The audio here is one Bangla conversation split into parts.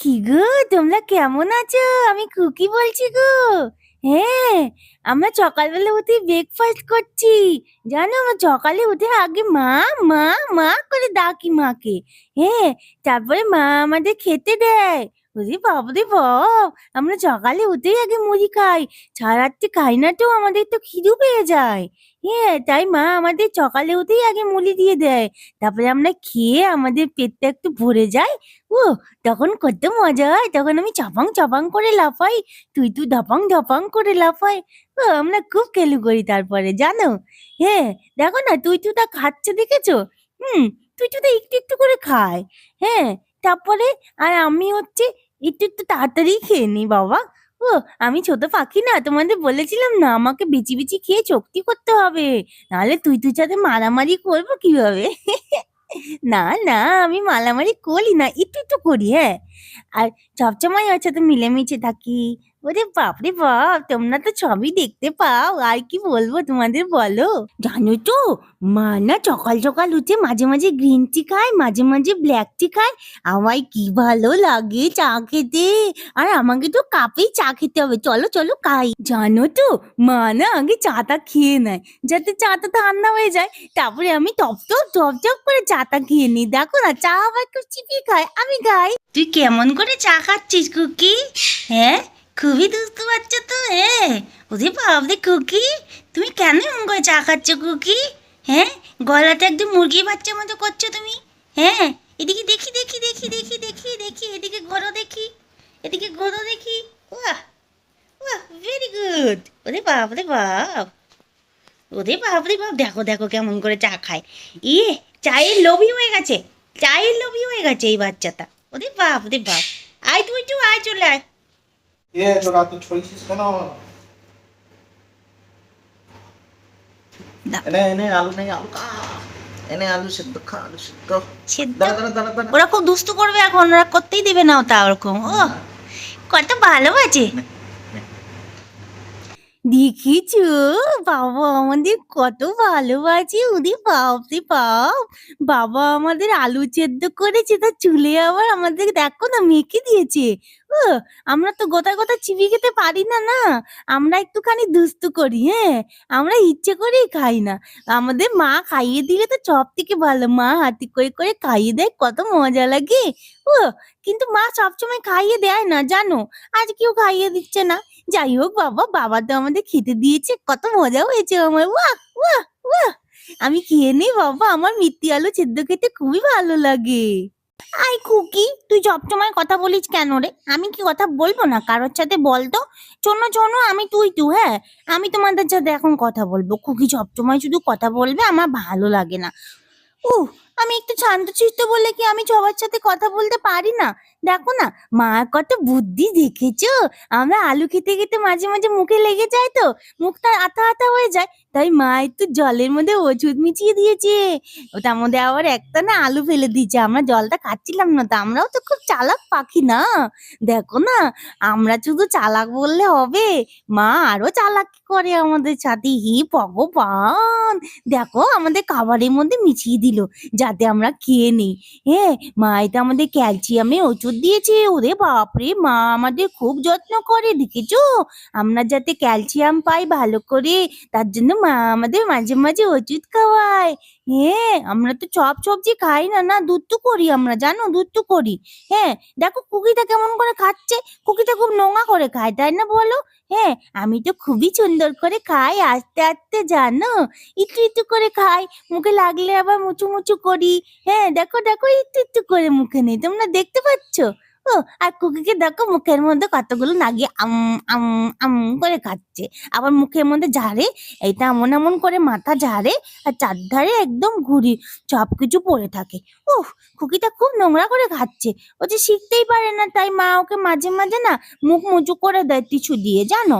কি গো? তোমরা কেমন আছো? আমি খুকি বলছি গো। হ্যাঁ আমরা সকালবেলা উঠে ব্রেকফাস্ট করছি। জানো আমার সকালে উঠে আগে মা মা মা করে ডাকি মাকে। হ্যাঁ তারপরে মা আমাদের খেতে দেয়। ওরে বাবারে বাপ! আমরা সকালে উঠেই আগে মুড়ি খাই সারাত্রি খাই না তো আমাদের তো খিদু পেয়ে যায়। হ্যাঁ তাই মা আমাদের সকালে উঠেই আগে মুড়ি দিয়ে দেয়। তারপরে আমরা খেয়ে আমাদের পেটটা একটু ভরে যায়। ও তখন কত মজা হয়, তখন আমি চাপাং চাপাং করে লাফাই, তুই তুই ধপাং ধপাং করে লাফাই। ও আমরা খুব খেলু করি তারপরে, জানো? হ্যাঁ দেখো না, তুই তুই তা খাচ্ছে দেখেছ? হুম, তুই তুই একটু একটু করে খায়। হ্যাঁ তারপরে আর আমি হচ্ছে একটু একটু তাড়াতাড়ি খেয়ে নি বাবা। ও, আমি ছোট পাখি না, তোমাদের বলেছিলাম না, আমাকে বিচি বিচি খেয়ে চক্তি করতে হবে। নাহলে তুই তুই সাথে মারামারি করব কীভাবে? না না, আমি মালামারি করি না, একটু একটু করি হ্যাঁ। আর সবসময় ওর সাথে মিলেমিশে থাকি ওরে বাপরে বাপ, তোমরা তো সবই দেখতে পাও। আর কি বলব তোমাদের বলো? জানো তো, মা না সকাল সকাল উঠে মাঝে মাঝে গ্রিন টি খায়, মাঝে মাঝে ব্ল্যাক টি খায়। আমায় কি ভালো লাগে চা খেতে। আর আমাকে তো কাপেই চা খেতে হবে। চলো চলো খাই। জানো তো, মা না আগে চাটা খেয়ে নেয়, যাতে চাটা ঠান্ডা হয়ে যায়। তারপরে আমি টপ টপ টপ টপ করে চাটা খেয়ে নিই। দেখো না, চা আবার কেউ চিপিয়ে খায়। আমি খাই। তুই কেমন করে চা খাচ্ছিস কুকি হ্যাঁ? খুবই দুস্তু বাচ্চা তো হ্যাঁ ওরে বাবরে কুকি, তুমি কেন এমন করে চা খাচ্ছ কুকি? হ্যাঁ গলাটা একদম মুরগি বাচ্চার মতো করছ তুমি হ্যাঁ এদিকে দেখি দেখি দেখি দেখি দেখি দেখি, এদিকে ঘোরো দেখি, এদিকে ঘোরো দেখি। বাহ বাহ ভেরি গুড ওরে বাপ রে বাপ, ওরে বাপ রে বাপ, দেখো দেখো কেমন করে চা খায়। ইয়ে চায়ের লোভী হয়ে গেছে, চায়ের লোভী হয়ে গেছে এই বাচ্চাটা। ওরে বাপ রে বাপ, আয় তুই একটু আয় চলে আয়। এ তোরা তো ছড়িয়েছিস কেন না। এনে এনে আলু নেই আলু খা এনে আলু সেদ্ধ খা আলু সেদ্ধ ওরা খুব দুষ্টু করবে এখন ওরা করতেই দেবে না ওটা ওরকম। ও কত ভালোবাসে। দেখিছো? বাবা আমাদের কত ভালোবাসে ওদের বাপ রে বাপ। বাবা আমাদের আলু সেদ্ধ করেছে, তা চুলে আবার আমাদের দেখো না মেখে দিয়েছে। ও, আমরা তো গোটা গোটা চিবি খেতে পারি না না? আমরা একটুখানি দুস্তু করি হ্যাঁ? আমরা ইচ্ছে করেই খাই না। আমাদের মা খাইয়ে দিলে তো সব থেকে ভালো। মা হাতি করে করে খাইয়ে দেয়, কত মজা লাগে। ও, কিন্তু মা সবসময় খাইয়ে দেয় না, জানো? আজ কেউ খাইয়ে দিচ্ছে না। যাই হোক বাবা বাবা তো আমাদের খেতে দিয়েছে, কত মজা হয়েছে আমার, বাহ বাহ বাহ। আমি খেয়ে নেই বাবা, আমার মিত্তি আলু সেদ্ধ খেতে খুবই ভালো লাগে। আই খুকি, তুই সবসময় কথা বলিস কেন রে? আমি কি কথা বলব না? কারোর সাথে বলতো শোনো শোনো, আমি তুই তু হ্যাঁ? আমি তোমাদের সাথে এখন কথা বলব। খুকি সবসময় শুধু কথা বলবে, আমার ভালো লাগে না। উহ আমি একটু শান্ত শান্তশিষ্ট বললে কি আমি সবার সাথে কথা বলতে পারি না? দেখো না, মা কত বুদ্ধি দেখেছ? আমরা আলু খেতে খেতে মাঝে মাঝে মুখে লেগে যায় তো মুখটা আতা আতা হয়ে যায়। তাই মা একটু জলের মধ্যে ওষুধ মিশিয়ে দিয়েছে। ওটার মধ্যে আবার একটা না আলু ফেলে দিয়েছে। আমরা জলটা খাচ্ছিলাম না তো, আমরাও তো খুব চালাক পাখি না। দেখো না, আমরা শুধু চালাক বললে হবে। মা আরও চালাক করে আমাদের সাথে। হি ভগবান! দেখো আমাদের খাবারের মধ্যে মিশিয়ে দিল। যাতে আমরা খেয়ে নেই। হ্যাঁ মা, এটা আমাদের ক্যালসিয়ামে ওষুধ দিয়েছে। ওরে বাপরে, মা আমাদের খুব যত্ন করে, দেখেছ? আমরা যাতে ক্যালসিয়াম পাই ভালো করে, তার জন্য মা আমাদের মাঝে মাঝে ওষুধ খাওয়ায়। হ্যাঁ আমরা তো চপ সবজি খাই না না, দুধ তো করি আমরা, জানো? দুধ তো করি। হ্যাঁ দেখো কুকিটা কেমন করে খাচ্ছে? কুকিটা খুব নোংরা করে খায়, তাই না বলো? হ্যাঁ আমি তো খুবই সুন্দর করে খাই, আস্তে আস্তে, জানো? একটু একটু করে খাই, মুখে লাগলে আবার মুচু মুচু করি। হ্যাঁ দেখো দেখো, একটু একটু করে মুখে নেই, তোমরা দেখতে পাচ্ছ? ও, আর কুকিকে দেখো মুখের মধ্যে কতগুলো নাগিয়ে আম আম আম করে খাচ্ছে আবার মুখের মধ্যে ঝাড়ে, এইটা এমন এমন করে মাথা ঝাড়ে, আর চারধারে একদম ঘুরি সব কিছু পড়ে থাকে। ও কুকিটা খুব নোংরা করে খাচ্ছে। ও যে শিখতেই পারে না, তাই মা ওকে মাঝে মাঝে না মুখ মুচু করে দেয় কিছু দিয়ে, জানো?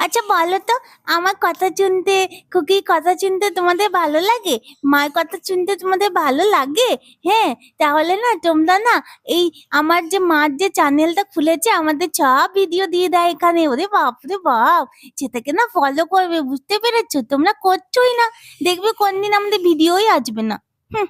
আচ্ছা বলো তো, আমার কথা শুনতে খুকির কথা শুনতে তোমাদের ভালো লাগে? মায়ের কথা শুনতে তোমাদের ভালো লাগে? হ্যাঁ তাহলে না, তোমরা না, এই আমার যে মার যে চ্যানেলটা খুলেছে, আমাদের সব ভিডিও দিয়ে দেয় এখানে। ওরে বাপ রে বাপ সেটাকে না ফলো করবে, বুঝতে পেরেছ? তোমরা করছোই না। দেখবে কোনদিন আমাদের ভিডিওই আসবে না। হুম।